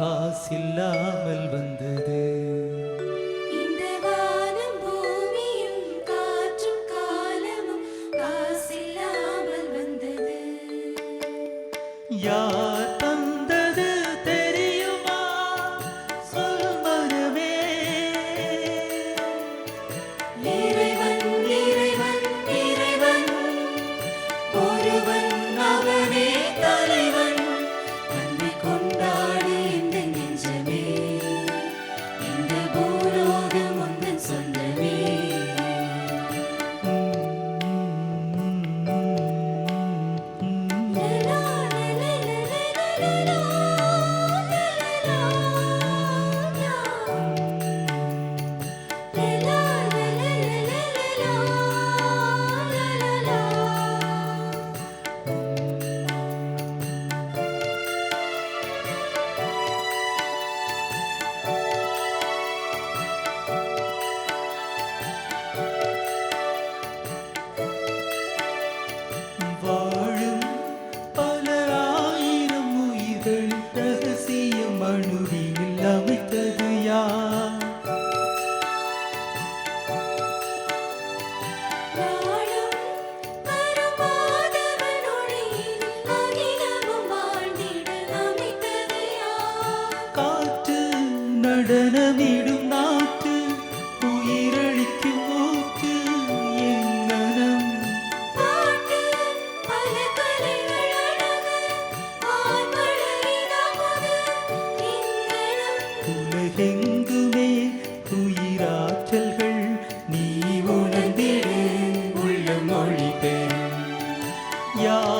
காசில்லாமல் வந்தது. காற்று நடனமிடும் நாட்டு உயிரழிக்கும் மூச்சு எங்கனம் உலகெங்குமே உயிராற்றல்கள் நீ உணர்ந்திடு. உள்ள மொழி பெறும் யார்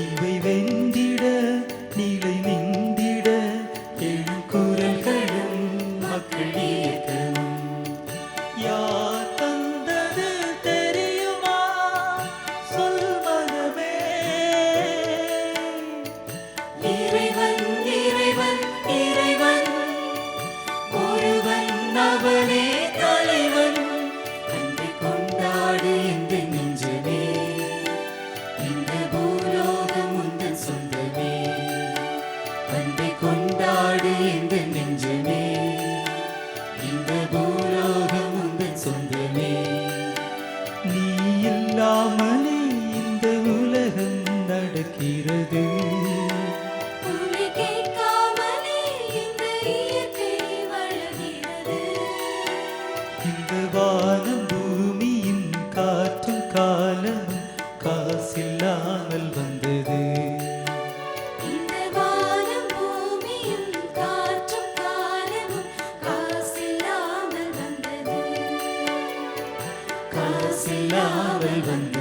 இவை வெந்தி காதல் வந்தது. காசில்லாமல் வந்தது.